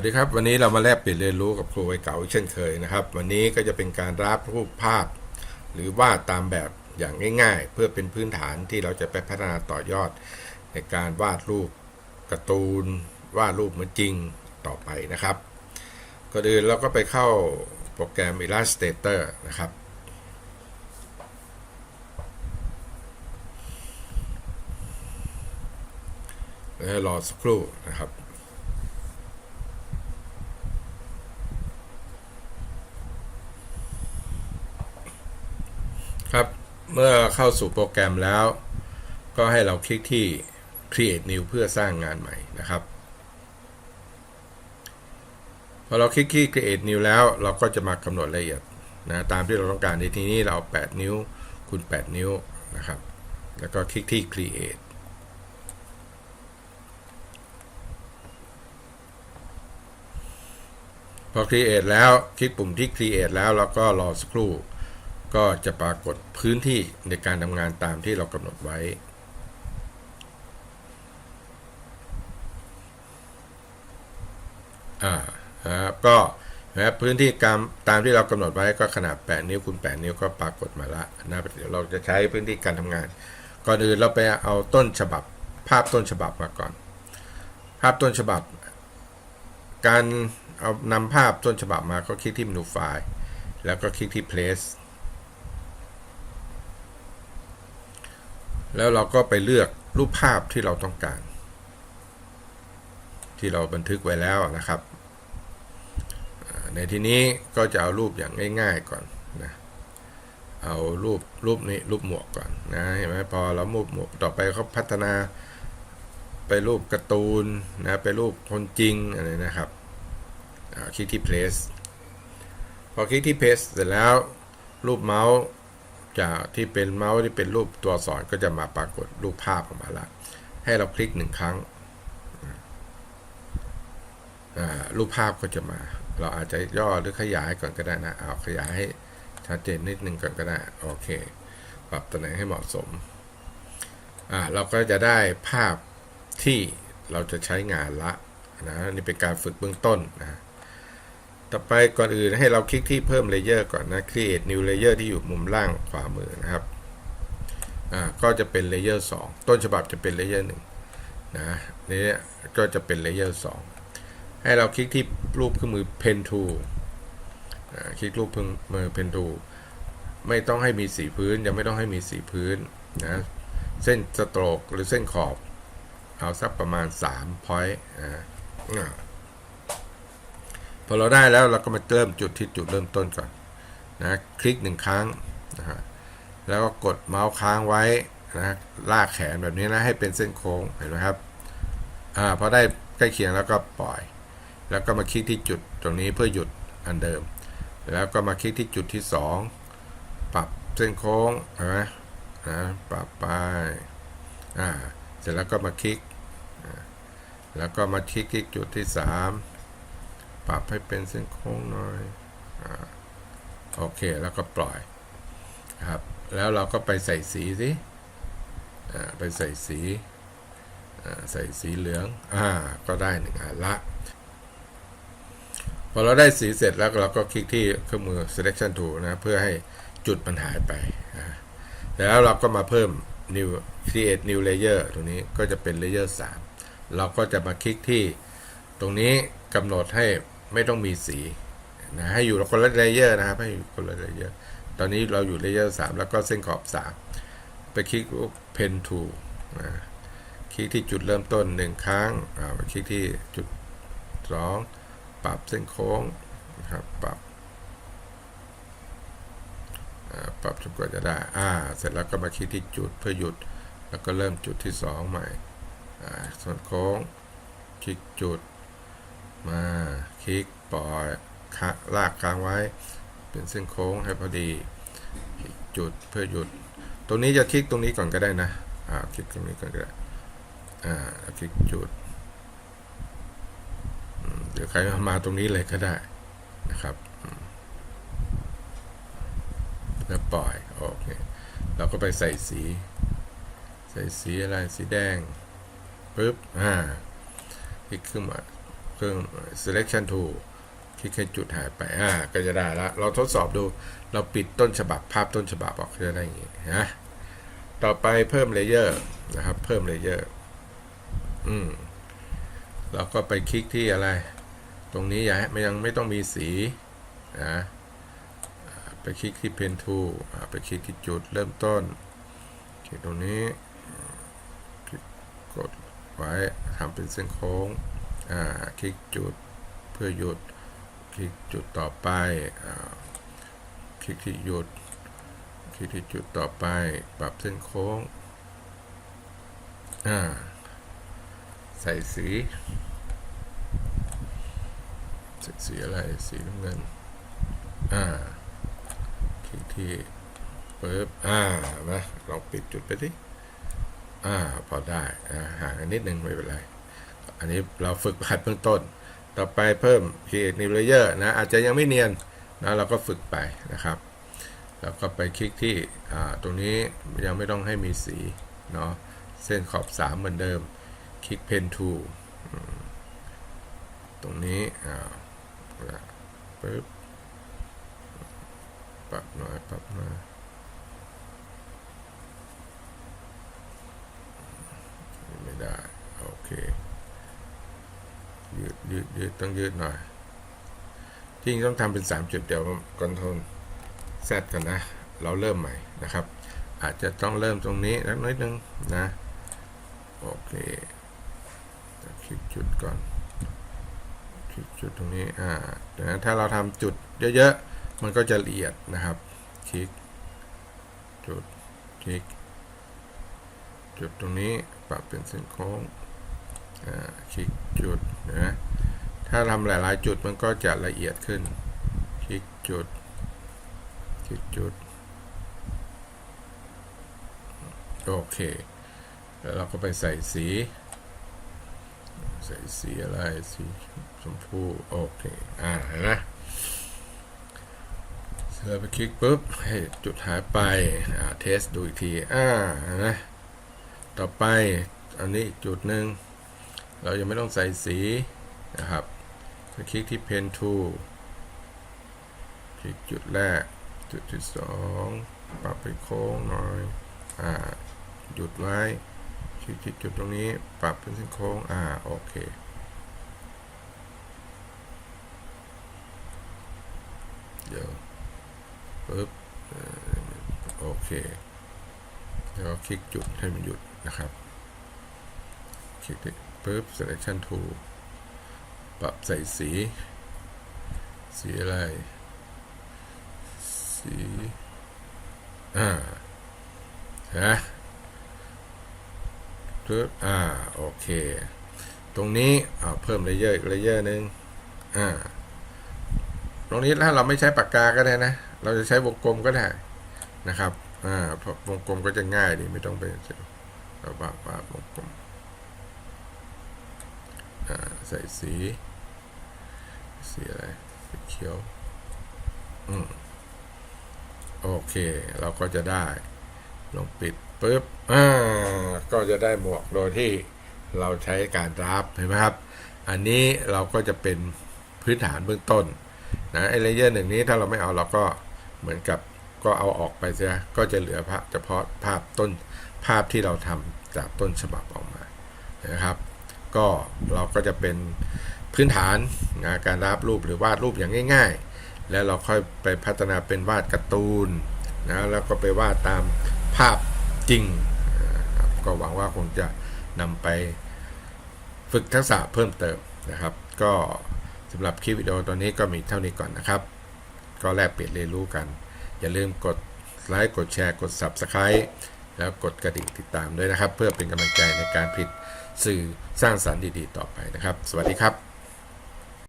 วัสดีครับ วันนี้เรามาแลกเปลี่ยนเรียนรู้กับครูวัยเก่าเช่นเคยนะครับ วันนี้ก็จะเป็นการรับรูปภาพ หรือวาดตามแบบอย่างง่าย ๆ เพื่อเป็นพื้นฐานที่เราจะไปพัฒนาต่อยอด ในการวาดรูปการ์ตูน วาดรูปเหมือนจริงต่อไปนะครับก่อนอื่นเราก็ไปเข้าโปรแกรม Illustrator นะครับรอสักครู่นะครับ ครับ เมื่อเข้าสู่โปรแกรมแล้ว ก็ให้เราคลิกที่ create new เพื่อสร้างงานใหม่นะครับ พอเราคลิกที่ create new แล้วเราก็จะมากำหนดรายละเอียดนะตามที่เราต้องการในที่นี้เรา 8 นิ้วคูณ8 นิ้วนะครับ แล้วก็คลิกที่ create พอ create แล้วคลิกปุ่มที่ create แล้วแล้วก็รอสักครู่ ก็จะปรากฏพื้นที่ในการทำงานตามที่เรากำหนดไว้ อ่านะครับก็นะพื้นที่กรรตามที่เรากำหนดไว้ก็ขนาด 8 นิ้วคูณ8นิ้วก็ปรากฏมาละนะเดี๋ยวเราจะใช้พื้นที่การทำงาน ก่อนอื่นเราไปเอาต้นฉบับ ภาพต้นฉบับมาก่อน ภาพต้นฉบับ การเอานำภาพต้นฉบับมาก็คลิกที่เมนูไฟล์ แล้วก็คลิกที่ place แล้วเราก็ไปเลือกรูปภาพที่เราต้องการ ที่เราบันทึกไว้แล้วนะครับ ในที่นี้ก็จะเอารูปอย่างง่าย ๆก่อนนะเอารูปรูปนี้รูปหมวกก่อนนะเห็นไหมพอเราหมวกหมวกต่อไปเขาพัฒนาไปรูปการ์ตูนนะไปรูปคนจริงอะไรนะครับคลิกที่ place พอคลิกที่ place เสร็จแล้วรูปเมาส์ จากที่เป็นเมาส์ที่เป็นรูปตัวอักษรก็จะมาปรากฏรูปภาพออกมาละให้เราคลิกหนึ่งครั้งรูปภาพก็จะมา เราอาจจะย่อหรือขยายก่อนก็ได้นะเอาขยายให้ชัดเจนนิดนึงก่อนก็ได้ โอเค ปรับตำแหน่งให้เหมาะสมอ่าเราก็จะได้ภาพที่เราจะใช้งานละนะนี่เป็นการฝึกเบื้องต้นนะ ต่อไปก่อนอื่นให้เราคลิกที่เพิ่มเลเยอร์ก่อนนะ create new layer ที่อยู่มุมล่างขวามือนะครับ อ่า ก็จะเป็นเลเยอร์2ต้นฉบับจะเป็นเลเยอร์1นะ นี่ก็จะเป็นเลเยอร์2ให้เราคลิกที่รูปเครื่องมือ pen tool อ่าคลิกรูปเครื่องมือ pen tool ไม่ต้องให้มีสีพื้น ยังไม่ต้องให้มีสีพื้นนะ เส้นสโตรกหรือเส้นขอบ เอาสักประมาณ3 point อ่าอ่า พอเราได้แล้วเราก็มาเริ่มจุดที่จุดเริ่มต้นก่อนนะคลิกหนึ่งครั้งนะฮะแล้วก็กดเมาส์ค้างไว้นะลากแขนแบบนี้นะให้เป็นเส้นโค้งเห็นไหมครับอ่าพอได้ใกล้เคียงแล้วก็ปล่อย แล้วก็มาคลิกที่จุดตรงนี้เพื่อหยุดอันเดิม แล้วก็มาคลิกที่จุดที่ 2 ปรับเส้นโค้งเห็นไหมนะปรับไปอ่าเสร็จแล้วก็มาคลิก แล้วก็มาคลิกที่จุดที่ 3 ปรับให้เป็นเส้นโค้งหน่อยอโอเคแล้วก็ปล่อยครับ แล้วเราก็ไปใส่สีสิไปใส่สีใส่สีเหลืองอ่าก็ได้หนึ่งอันละ พอเราได้สีเสร็จแล้วเราก็คลิกที่เครื่องมือ selection tool นะเพื่อให้จุดมันหายไปแล้วเราก็มาเพิ่ม new create new layer ตรงนี้ก็จะเป็น layer 3 เราก็จะมาคลิกที่ตรงนี้กำหนดให้ ไม่ต้องมีสีนะให้อยู่คนละเลเยอร์นะครับ ให้อยู่คนละเลเยอร์ ตอนนี้เราอยู่เลเยอร์3แล้วก็เส้นขอบ3ไปคลิกรูป pen tool นะคลิกที่จุดเริ่มต้น1ครั้งอ่าไปคลิกที่จุด2ปรับเส้นโค้งนะครับปรับปรับจนกว่าจะได้ อ่า เสร็จแล้วก็มาคลิกที่จุดเพื่อหยุด แล้วก็เริ่มจุดที่ 2 ใหม่ อ่า ส่วนโค้ง คลิกจุด มาคลิกปล่อยคะลากค้างไว้ เป็นเส้นโค้งให้พอดีจุดเพื่อหยุด ตรงนี้จะคลิกตรงนี้ก่อนก็ได้นะอ่าคลิกตรงนี้ก่อนก็ได้อ่าคลิกจุดเดี๋ยวใครมาตรงนี้เลยก็ได้นะครับแล้วปล่อยโอเคเราก็ไปใส่สี ใส่สีอะไรสีแดงปึ๊บอ่าคลิกขึ้นมา เครื่อง selection tool คลิกให้จุดหายไป อ่า ก็จะได้แล้วเราทดสอบดู เราปิดต้นฉบับภาพต้นฉบับออกจะได้อย่างนี้นะ ต่อไปเพิ่มเลเยอร์นะครับ เพิ่มเลเยอร์ อืมเราก็ไปคลิกที่อะไร ตรงนี้อย่าให้มันยังไม่ต้องมีสีนะไปคลิกที่ pen tool ไปคลิกที่จุดเริ่มต้นคลิกตรงนี้ กดไว้ทำเป็นเส้นโค้ง อ่าคลิกจุดเพื่อหยุด คลิกจุดต่อไปอ่าคลิกที่หยุด คลิกที่จุดต่อไป ปรับเส้นโค้งอ่าใส่สีใส่สีอะไร สีน้ำเงิน อ่า คลิกที่ปึ๊บอ่านะลองปิดจุดไปดิอ่า พอได้ อ่าห่างนิดนึงไม่เป็นไร อันนี้เราฝึกหัดเบื้องต้น ต่อไปเพิ่ม create new layer นะอาจจะยังไม่เนียนนะเราก็ฝึกไปนะครับ แล้วก็ไปคลิกที่ตรงนี้ยังไม่ต้องให้มีสีเนาะเส้นขอบ 3 เหมือนเดิม คลิก pen tool ตรงนี้อ่าปึ๊บปรับหน่อยปรับหน่อยไม่ได้ ยืดยืดยืดต้องยืดหน่อยจริงต้องทำเป็น 3 จุดเดี๋ยวคอนโทรลแซดกันนะ เราเริ่มใหม่นะครับ อาจจะต้องเริ่มตรงนี้นิดนึงนะ โอเคคลิกจุดก่อนคลิกจุดตรงนี้อ่าดังนั้นถ้าเราทำจุดเยอะๆ มันก็จะละเอียดนะครับ คลิก จุด คลิก จุดตรงนี้ปรับเป็นเส้นโค้ง คลิกจุดนะถ้าทำหลาย ๆ จุดมันก็จะละเอียดขึ้น คลิกจุด คลิกจุด โอเคแล้วเราก็ไปใส่สี ใส่สีอะไรสีชมพูโอเค อ่านไหมเสร็จแล้วไปคลิกปุ๊บให้จุดหายไปอ่าเทสดูอีกที อ่านไหมต่อไปอันนี้จุดหนึ่ง เรายังไม่ต้องใส่สีนะครับไปคลิกที่ pen tool คลิกจุดแรก จุดที่สองปรับไปโค้งหน่อยอ่าหยุดไว้คลิกที่จุดตรงนี้ปรับเป็นเส้นโค้งอ่าโอเคเดี๋ยวปึ๊บเอ่อโอเคแล้วคลิกจุดให้มันหยุดนะครับคลิกที่ ปึ๊บ selection tool ปรับใส่สี สีอะไร สี อ่าฮะปึ๊บ อ่า โอเค ตรงนี้เอาเพิ่มเลเยอร์อีกเลเยอร์หนึ่งอ่า ตรงนี้ถ้าเราไม่ใช้ปากกาก็ได้นะ เราจะใช้วงกลมก็ได้นะครับ อ่าเพราะวงกลมก็จะง่ายดีไม่ต้องไปเราวาดวาวงกลม ใส่สี สีอะไรสีเขียว อืม โอเค เราก็จะได้ ลงปิดปุ๊บ อ่า ก็จะได้หมวกโดยที่เราใช้การรับเห็นไหมครับ อันนี้เราก็จะเป็นพื้นฐานเบื้องต้นนะไอเลเยอร์หนึ่งนี้ถ้าเราไม่เอาเราก็เหมือนกับก็เอาออกไปเสียก็จะเหลือภาพเฉพาะภาพต้นภาพที่เราทำจากต้นฉบับออกมานะครับ ก็เราก็จะเป็นพื้นฐานงานการรับรูปหรือวาดรูปอย่างง่าย ๆ แล้วเราค่อยไปพัฒนาเป็นวาดการ์ตูนนะแล้วก็ไปวาดตามภาพจริงนะก็หวังว่าคงจะนำไปฝึกทักษะเพิ่มเติมนะครับ ก็สำหรับคลิปวิดีโอตัวนี้ก็มีเท่านี้ก่อนนะครับ ก็แลกเปลี่ยนเรียนรู้กัน อย่าลืมกดไลค์กดแชร์กด Subscribe แล้วกดกระดิ่งติดตามด้วยนะครับ เพื่อเป็นกำลังใจในการผลิตสื่อสร้างสรรค์ดีๆ ต่อไปนะครับ สวัสดีครับ